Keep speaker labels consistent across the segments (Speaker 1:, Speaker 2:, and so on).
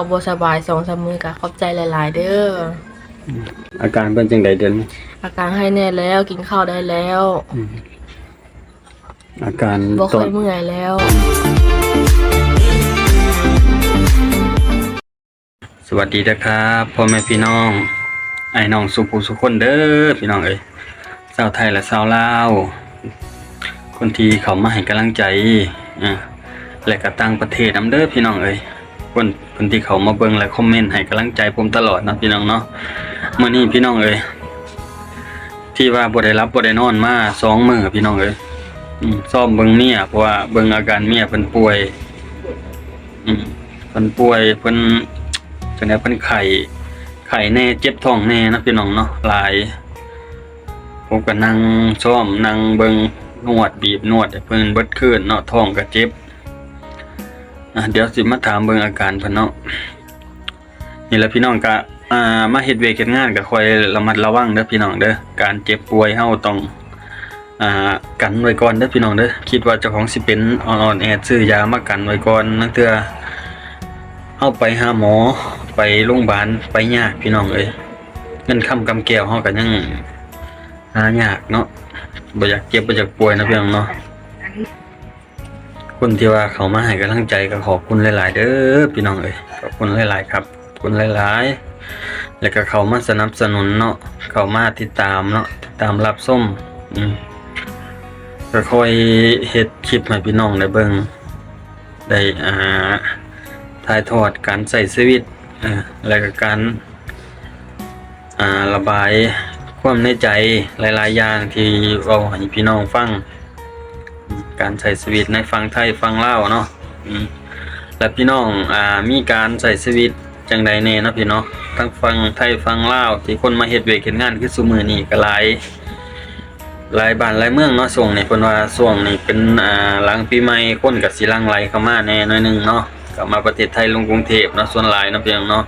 Speaker 1: บ่สบายสองสามมือก็ขอบใจหลาย ๆ เด้อ
Speaker 2: อาการเป็นจังไดเดิน
Speaker 1: อาการให้แน่แล้วกินข้าวได้แล้ว
Speaker 2: อาการ
Speaker 1: บ่
Speaker 2: ต
Speaker 1: ค่
Speaker 2: อ
Speaker 1: อนยเมื่อยแล้ว
Speaker 2: สวัสดีนะครับพ่อแม่พี่น้องไอ้น้องสุภูสุคนเด้อพี่น้องเอ้ยชาวไทยและชาวลาวคนที่เขามาให้กำลังใจอะและก็ต่างประเทศนํเด้อพี่น้องเอ้ย คนคนที่เขามาเบิ่งและคอมเมนต์ให้กำลังใจผมตลอดนะพี่น้องเนาะมื้อนี้พี่น้องเอ้ยที่ว่าบ่ได้รับบ่ได้นอนมาสองมื้อพี่น้องเอ้ยอืซ่อมเบิ่งเมียเพราะว่าเบิ่งอาการเมียเพิ่นป่วยอืมเพิ่นป่วยเพิ่นจังได๋เพิ่นไข้ไข้แน่เจ็บท้องแน่นะพี่น้องเนาะหลายผมก็นั่งซ่อมนั่งเบิ่งนวดบีบนวดเพิ่นเบิดคืนเนาะท้องก็เจ็บ อะเดี๋ยวสิมาถามเบิ่งอาการเพิ่นเนาะนี่แหละพี่น้องก็อ่ามาเฮ็ดเวรเฮ็ดงานก็คอยระมัดระวังเด้อพี่น้องเด้อการเจ็บป่วยเฮาต้องอ่ากันไว้ก่อนเด้อพี่น้องเด้อคิดว่าเจ้าของสิเป็นอ่อนแอดซื้อยามากันไว้ก่อนนั่นเถื่อเฮาไปหาหมอไปโรงพยาบาลไปยากพี่น้องเอ้ยเงินคำกำแก้วเฮาก็ยังหายากเนาะบ่อยากเจ็บบ่อยากป่วยนะพี่น้องเนาะ คนที่ว่าเขามาให้กำลังใจก็ขอบคุณหลาย ๆ เด้อพี่น้องเอ้ยขอบคุณหลาย ๆ ครับขอบคุณหลาย ๆ แล้วก็เขามาสนับสนุนเนาะเขามาติดตามเนาะติดตามรับส้มอืมก็ค่อยเฮ็ดคลิปให้พี่น้องได้เบิ่งได้อ่าถ่ายทอดการใส่ชีวิตอ่อแล้วก็การอ่าระบายความในใจหลาย ๆ อย่างที่เว้าให้พี่น้องฟัง การใช้ชีวิตในฟังไทยฟังลาวเนาะอืมและพี่น้องอ่ามีการใช้ชีวิตจังใดแน่เนาะพี่เนาะทั้งฟังไทยฟังลาวที่คนมาเฮ็ดเวรเฮ็ดงานคือซุมื้อนี้ก็หลายหลายบ้านหลายเมืองเนาะช่วงนี้เพิ่นว่าช่วงนี้เป็นอ่าหลังปีใหม่คนก็สิหลั่งไหลเข้ามาแน่หน่อยหนึงเนาะก็มาประเทศไทยลงกรุงเทพเนาะส่วนหลายเนาะพี่น้องเนาะ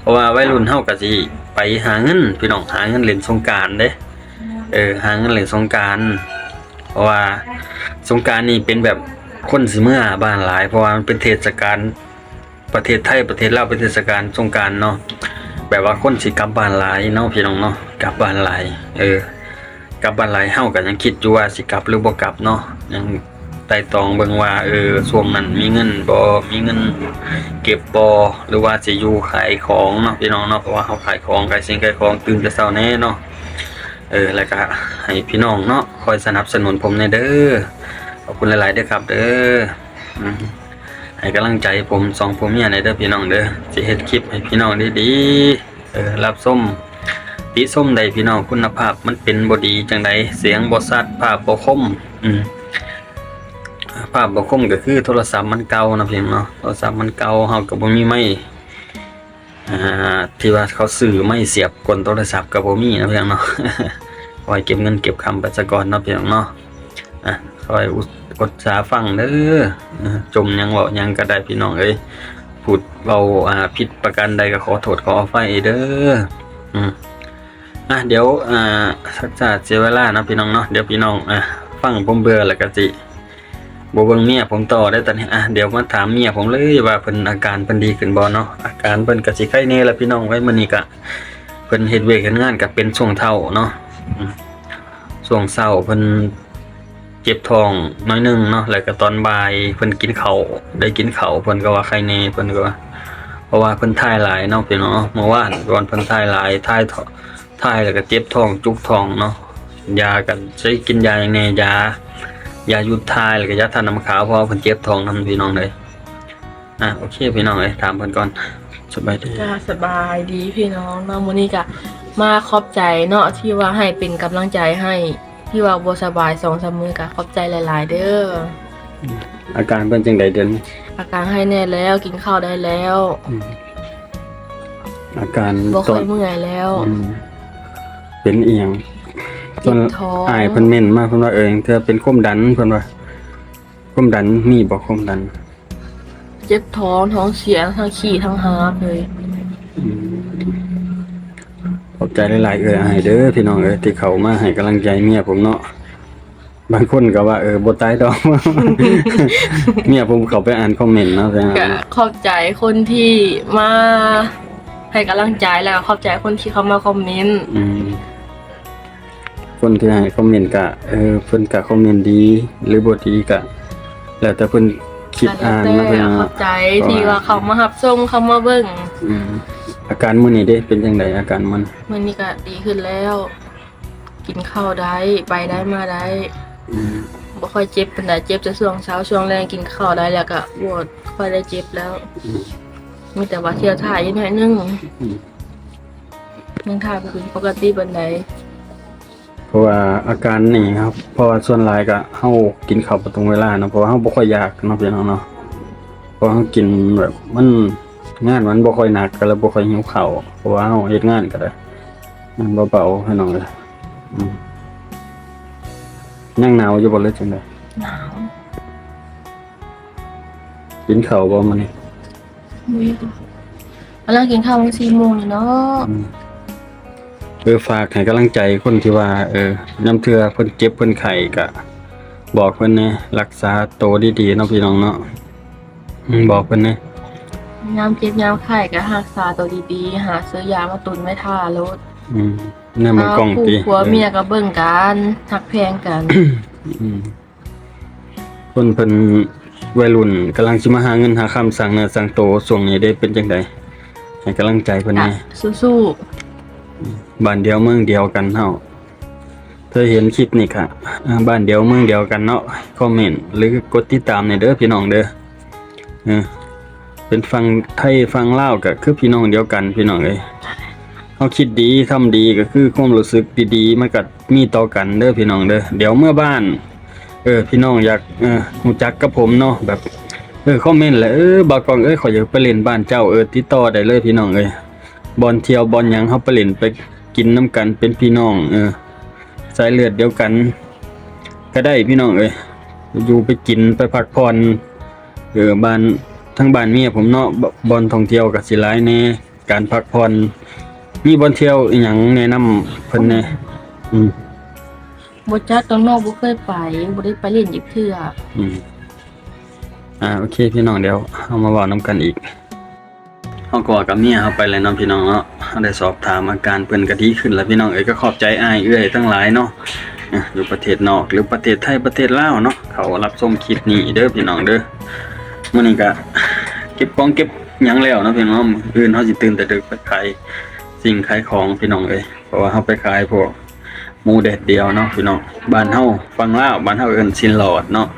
Speaker 2: เพราะว่าวัยรุ่นเฮาก็สิไปหาเงินพี่น้องหาเงินเล่นสงกรานต์เด้เออหาเงินเล่นสงกรานต์ ราะว่าสงกานต์นี่เป็นแบบคนสิเมื่อบ้านหลาย เพราะว่ามันเป็นเทศกาลประเทศไทยประเทศลาวเป็นเทศกาลสงกานต์เนาะแบบว่าคนสิกลับบ้านหลายเนาะพี่น้องเนาะกลับบ้านหลาย เออกลับบ้านหลายเฮาก็ยังคิดอยู่ว่าสิกลับหรือบ่กลับเนาะยังไต่ตองเบิ่งว่าเออช่วงนั้นมีเงินบ่มีเงินเก็บบ่หรือว่าสิอยู่ขายของเนาะพี่น้องเนาะเพราะว่าเฮาขายของขายสิ่งขายของตื่นแต่เช้าแน่เนาะ เออแล้วก็ให้พี่น้องเนาะคอยสนับสนุนผมแน่เด้อขอบคุณหลายๆเด้อครับ เด้อให้กำลังใจผมสองผมเนี่ยในเด้อพี่น้องเด้อสิเฮ็ดคลิปให้พี่น้องดีๆเออรับส้มติส้มใดพี่น้องคุณภาพมันเป็นบดีจังใดเสียงบสัดภาพบคมอืมภาพบคมก็คือโทรศัพท์มันเก่านะพี่น้องเนาะโทรศัพท์มันเก่าเฮาก็บ่มีไม้ อ่าที่ว่าเขาซื้อไม่เสียบกลโทรศัพท์ก็บ่มีนะพี่น้องเนาะคอยเก็บเงินเก็บคำไปซะก่อนเนาะพี่น้องเนาะอะคอยอุดกดสาฟังเด้อจมยังเว้ายังก็ได้พี่น้องเอ้ยพูดเว้าอ่าผิดประการใดก็ขอโทษขออภัยเด้ออืมอะเดี๋ยวอ่าสักจะเสียเวลานะพี่น้องเนาะเดี๋ยวพี่น้องอะฟังผมเบื่อแล้วก็สิ บเบิ่งเมียผมต่อได้ตอนนี้อะเดี๋ยวมาถามเมียผมเลยว่าเพิ่นอาการเพิ่นดีขึ้นบ่เนาะอาการเพิ่นก็สิไข้แน่แล้วพี่น้องไว้มื้อนี้ก็เพิ่นเฮ็ดเวรเฮ็ดงานก็เป็นช่วงเฒ่าเนาะช่วงเช้าเพิ่นเจ็บท้องน้อยหนึงเนาะแล้วก็ตอนบ่ายเพิ่นกินข้าวได้กินข้าวเพิ่นก็ว่าไข้แน่เพิ่นก็ว่าเพราะว่าเพิ่นทายหลายเนาะพี่น้องเนาะเมื่อวานก่อนเพิ่นทายหลายทายท้อถ่ายแล้วก็เจ็บท้องจุกท้องเนาะยากันใช้กินยาอย่างแน่ยา ยาหยุดถ่ายแล้วก็ยาทาน้ำขาวเพราะว่าเพิ่นเจ็บท้องนํพี่น้องเลยอะโอเคพี่น้องเลยถามเพิ่นก่อนสบายดี
Speaker 1: จ้าสบายดีพี่น้องเนาะมื้อนี้ก็มาขอบใจเนาะที่ว่าให้เป็นกำลังใจให้ที่ว่าบ่สบายสองสามมือก็ขอบใจหลาย ๆ เด้อ
Speaker 2: อาการเพิ่นจังไดเดือน
Speaker 1: อาการให้แน่แล้วกินข้าวได้แล้ว
Speaker 2: อืมอาการ
Speaker 1: บ่
Speaker 2: ต
Speaker 1: ค่
Speaker 2: อ
Speaker 1: อนยเมื่อยแล้ว
Speaker 2: อืมเป็นอีหยัง
Speaker 1: เจ็บท้อง
Speaker 2: อายเพิ่นเม่นมาเพิ่นว่าเออเธอเป็นความดันเพิ่นว่าความดันมีบ่ความดัน
Speaker 1: เจ็บท้องท้องเสียทั้งขี้ทั้งหาบเลย
Speaker 2: อืมขอบใจหลายๆเอ่ยอายเด้อพี่น้องเอ้ยที่เขามาให้กำลังใจเมียผมเนาะบางคนก็ว่าเออบ่ตายดอกเมียผมเขาไปอ่านคอมเมนต์เนาะแต่
Speaker 1: ก็ขอบใจคนที่มาให้กำลังใจแล้วก็ขอบใจคนที่เขามาคอมเมนต์
Speaker 2: อืม คนที่ให้คอมเมนต์ก็เออเพิ่นก็คอมเมนต์ดี หรือบ่ดีก็แล้วแต่เพิ่นคิดอ่าน
Speaker 1: แล้ว
Speaker 2: เนาะเพิ่น
Speaker 1: แต่ขอ
Speaker 2: เนาะ
Speaker 1: บใจที่ว่าเขามารับส่งเขามาเบิ่ง
Speaker 2: อืมอาการมื้อนี้เด้เป็นจังไดอาการมัน
Speaker 1: มันนี่ก็ดีขึ้นแล้ว กินข้าวได้ไปได้มาได้
Speaker 2: อืม
Speaker 1: บ่ค่อยเจ็บปานใดเจ็บแต่ช่วงเช้าช่วงแรงกินข้าวได้แล้วก็บ่ค่อยได้เจ็บแล้ว
Speaker 2: อืม
Speaker 1: มีแต่ว่าเที่ยวถ่ายอยู่หน่อยนึง
Speaker 2: อืม
Speaker 1: ยังถ่ายบ่เป็นปกติปานใด
Speaker 2: เพราะว่าอาการนี่ครับ เพราะว่าส่วนหลายก็เฮากินข้าวบ่ตรงเวลาเนาะเพราะว่าเฮาบ่ค่อยอยากเนาะพี่น้องเนาะเพราะเฮากินแบบมันงานมันบ่ค่อยหนักก็เลยบ่ค่อยหิวข้าวเพราะว่าเฮาเฮ็ดงานก็ได้มันเบาๆให้น้องเลยอืมยังหนาวอยู่บ่เลยจังได๋
Speaker 1: หนาว
Speaker 2: กินข้าวบ่มื้อนี้
Speaker 1: มื้อเวลากินข้าวมัน4โมงนี่เนาะ
Speaker 2: อืม เออฝากให้กำลังใจคนที่ว่า เออยามเทื่อเพิ่นเจ็บเพิ่นไข้ก็บอกเพิ่นแหน่รักษาตัวดีๆเนาะพี่น้องเนาะอืมบอกเพิ่นแหน่
Speaker 1: ยามเจ็บยามไข้ก็รักษาตัวดีๆ หาซื้อยามาตุนไว้ทารถ
Speaker 2: อืมเนี่ยมันกล้อง
Speaker 1: คู่
Speaker 2: ตี
Speaker 1: ผัวเมียก็เบิ่งกันทักแพงกัน
Speaker 2: อืมคนเพิ่นวัยรุ่นกำลังสิมาหาเงินหาคำสั่งเนื้อสั่งโตวช่วงนี้ได้เป็นจังไดให้กำลังใจเพิ่น
Speaker 1: อะ
Speaker 2: แหน่
Speaker 1: สู้
Speaker 2: บ้านเดียวเมืองเดียวกันเฮาเธอเห็นคลิปนี่ค่ะบ้านเดียวเมืองเดียวกันเนาะคอมเมนต์หรือกดติดตามในเด้อพี่น้องเด้อเป็นฟังไทยฟังเล่าก็คือพี่น้องเดียวกันพี่น้องเอ้ยเฮาคิดดีทำดีก็คือความรู้สึกดีๆมันก็มีต่อกันเด้อพี่น้องเด้อเดี๋ยวเมื่อบ้านเออพี่น้องอยากเออรู้จักกับผมเนาะแบบเออคอมเมนต์แหละเออบากองเอ้ยขออยากไปเล่นบ้านเจ้าเออติดต่อได้เลยพี่น้องเอ้ย บอลเที่ยวบอลหยังเฮาไปเล่นไปกินน้ำกันเป็นพี่น้อง เออ สายเลือดเดียวกัน ก็ได้พี่น้องเอ้ยอยู่ไปกินไปพักผ่อนเออบ้านทั้งบ้านเมียผมเนาะบบอลท่องเที่ยวก็สิหลายแน่การพักผ่อนมีบอลเที่ยวอีหยังแนะนำเพิ่นแน่อืม
Speaker 1: ๆบ่จักตรงนอกบ่เคยไปบ่ได้ไปเล่นอีกเทื่อ
Speaker 2: อืมอ่าโอเคพี่น้องเดี๋ยวเอามาเว้านํกันอีก เฮาก็ว่ากับเมียเฮาไปแล้วเนาะพี่น้องเนาะเฮาได้สอบถามอาการเพิ่นก็ดีขึ้นแล้วพี่น้องเอ้ยก็ขอบใจอายเอื้อยทั้งหลายเนาะอยู่ประเทศนอกหรือประเทศไทยประเทศลาวเนาะเขารับชมคลิปนี้เด้อพี่น้องเด้อมื้อนี้ก็เก็บของเก็บยังแล้วนะพี่น้องมื้ออื่นเฮาสิตื่นแต่ดึกไปขายสิ่งขายของพี่น้องเอ้ยเพราะว่าเฮาไปขายพวกมูแดดเดียวเนาะพี่น้องบ้านเฮาฟังล่าบ้านเฮาเอิ้นสินหลอดเนาะ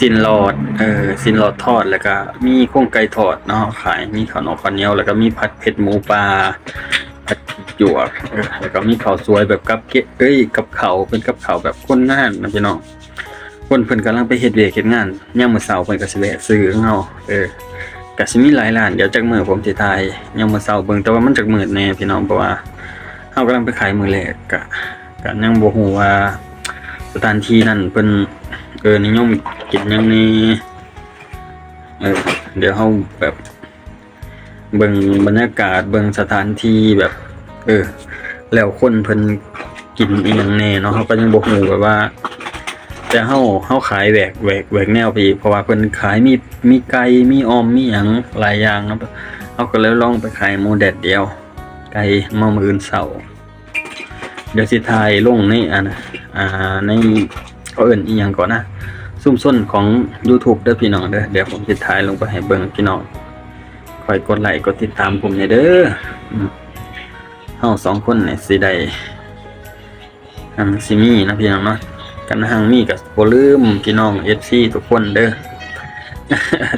Speaker 2: สินหลอด เออสินหลอดทอดแล้วก็มีโครงไก่ทอดเนาะขายมีข้าวหนมข้าวเหนียวแล้วก็มีผัดเผ็ดหมูปลาผัดหยวกเออแล้วก็มีข้าวสวยแบบกับเกะเอ้ยกับข้าวเป็นกับข้าวแบบคนงานนะพี่น้องคนเพิ่นกำลังไปเฮ็ดเวียกเฮ็ดงานย่ามมื้อเช้าเพิ่นก็สิแวะซื้อของเฮาเออก็สิมีหลายร้านเดี๋ยวจักมื้อผมสิถ่ายยามมื้อเช้าเบิ่งแต่ว่ามันจักมื้อแน่พี่น้องเพราะว่าเฮากำลังไปขายมื้อแรกก็ก็ยังบ่ฮู้ว่าสถานที่นั้นเพิ่น เออนิยมกินยังนี่เออเดี๋ยวเฮาแบบเบิ่งบรรยากาศเบิ่งสถานที่แบบ เออ แล้วคนเพิ่นกินอีหยังแน่เนาะเฮาก็ยังบ่ฮู้แบบว่า แต่เฮาเฮาขายแหวกแหวกแหวกแนวไปอีกเพราะว่าเพิ่นขายมีมีไก่มีออมมีหยังหลายอย่างเนาะเฮาก็เลยลองไปขายหมูแดดเดียว ไก่มามื้ออื่นเช้าเดี๋ยวสิถ่ายลงในอันน่ะอ่าใน เขาเอิ่นอีหยังก่อนนะซุ่มส้นของ YouTube เด้อพี่น้องเด้อเดี๋ยวผมจะถ่ายลงไปให้เบิ่งพี่น้องคอยกดไลค์กดติดตามผมเนี่ยเด้อเฮาสองคนเนี่ยสิได้อันสิมีนะพี่น้องเนาะกันหังมีกับบ่ลืมพี่น้อง FC ทุกคนเด้อ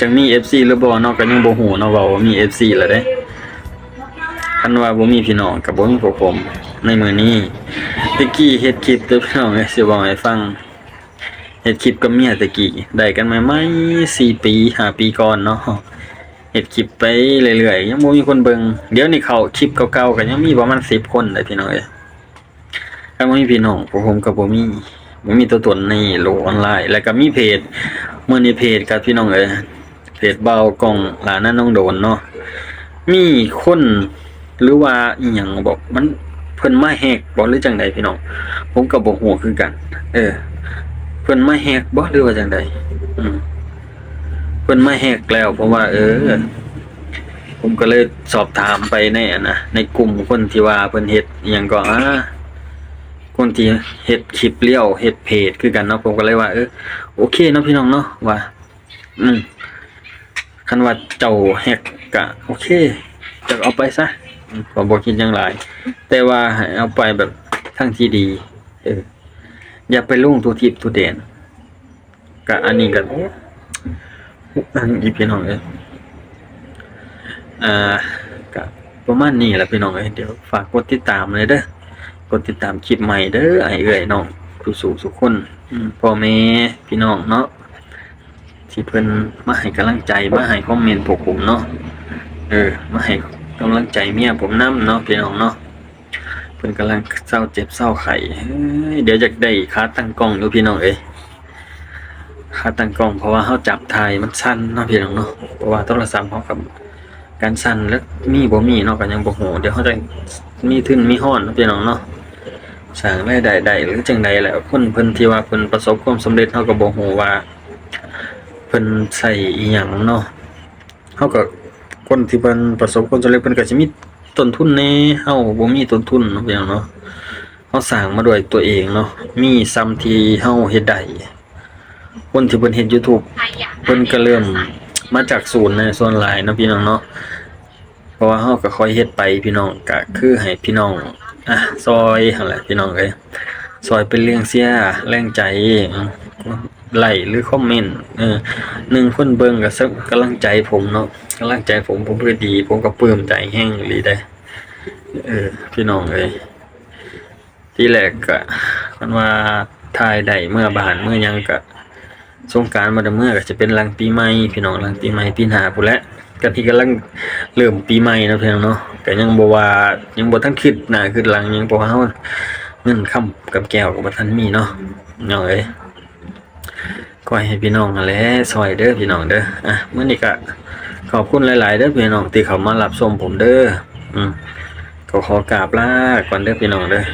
Speaker 2: จังมี FC หรือบ่นาะก็ยังบ่ฮู้เนาะว่ามี FC แล้วเด้คันว่าบ่มีพี่น้องก็บ่มีพวกผมในมื้อนี้ตะกี้เฮ็ดคลิปเด้อพี่น้องเสิบอกให้ฟัง เฮ็ดคลิปกับเมียตะกี้ได้กันมาไม่สี่ปีห้าปีก่อนเนาะเฮ็ดคลิปไปเรื่อยๆยังบ่มีคนเบิ่งเดี๋ยวนี้เขาคลิปเก่าๆก็ยังมีประมาณ10คนเลยพี่น้องเอ้ยถ้าบ่มีพี่น้องผมก็บ่มีบ่มีตัวตนในโลกออนไลน์ แล้วก็มีเพจมื้อนี้เพจกับพี่น้องเอ้ยเพจเบากล่องหลานนั่นน้องโดนเนาะมีคนหรือว่าอีหยังบอกมันเพิ่นมาแฮกบ่หรือจังใดพี่น้องผมก็บ่ฮู้คือกัน เออ เพิ่นมาแฮกบ่หรือว่าจังใดอืมเพิ่นมาแฮกแล้ว เพราะว่า เออ ผมก็เลยสอบถามไปในอะนะในกลุ่มคนที่ว่าเพิ่นเฮ็ดอหยังก็อ่าคนที่เฮ็ดคลิปเลี้ยวเฮ็ดเพจคือกันเนาะผมก็เลยว่าเออโอเคเนาะพี่น้องเนาะว่า อืมคันว่าเจ้าแฮกก็โอเคจะเอาไปซะอืมก็บ่คิดหยังหลาย แต่ว่าให้เอาไปแบบทางที่ดี เออ อย่าไปลงตัวทิพย์ตัวเด่นก็อันนี้ก็อันอีพี่น้องเอ้ยอ่าก็ประมาณนี้แหละพี่น้องเอ้ยเดี๋ยวฝากกดติดตามเลยเด้อกดติดตามคลิปใหม่เด้อไอ้เอ้ยน้องผู้สู่สุขคนอืมพ่อแม่พี่น้องเนาะที่เพิ่นมาให้กำลังใจมาให้คอมเมนต์พวกผมเนาะเออมาให้กำลังใจเมียผมนํเนาะพี่น้องเนาะ เพิ่นกำลังเศร้าเจ็บเศร้าไข้เดี๋ยวจะได้คาตั้งกล้องอยู่พี่น้องเอ้ยค่าตั้งกล้องเพราะว่าเฮาจับถ่ายมันสั้นเนาะพี่น้องเนาะเพราะว่าโทรศัพท์เฮากับการสั้นแล้วมีบ่มีเนาะก็ยังบ่ฮู้เดี๋ยวเฮาจะมีทุนมีฮ้อนเนาะพี่น้องเนาะสร้างรายได้ได้หรือจังใดแหละคนเพิ่นที่ว่าเพิ่นประสบความสำเร็จเฮาก็บ่ฮู้ว่าเพิ่นใช้อีหยังเนาะเฮาก็คนที่เพิ่นประสบความสำเร็จเพิ่นก็สิมี ต้นทุนแน่เฮาบ่มีต้นทุนเนาะพี่น้องเนาะเฮาสร้างมาด้วยตัวเองเนาะมีซ้ำที่เฮาเฮ็ดได้คนที่เพิ่นเฮ็ด YouTube เพิ่นก็เริ่มมาจากศูนย์ในส่วนหลายเนาะพี่น้องเนาะเพราะว่าเฮาก็ค่อยเฮ็ดไปพี่น้องก็คือให้พี่น้องอะซอยหั่นแหละพี่น้องเอ้ยซอยเป็นเรื่องเสียแรงใจ ไลค์หรือคอมเมนต์เออหนึ่งคนเบิ่งก็สักกำลังใจผมเนาะกำลังใจผมผมก็ดี ผมก็ปลื้มใจแห้งอีหลีได้เออพี่น้องเอ้ยที่แรกก็มันว่าทายได้เมื่อบานเมื่อยังก็สงการมาดเมื่อก็จะเป็นลังปีใหม่พี่น้องลังปีใหม่ปีหน้าพุ่นแหละก็ที่กำลังเริ่มปีใหม่นาะพี่น้องเนาะก็ยังบว่ายังบทันคิดหน้าคิดหลังยังเพราะว่าเฮาเงินค้ำกับแก้วก็บ่ทันมีเนาะน้องเอ้ ก็ให้พี่น้องแหละซอยเด้อพี่น้องเด้ออะมื้อนี้ก็ขอบคุณหลาย ๆ เด้อพี่น้องที่เขามารับชมผมเด้ออืมก็ขอกราบลาก่อนเด้อพี่น้องเด้อ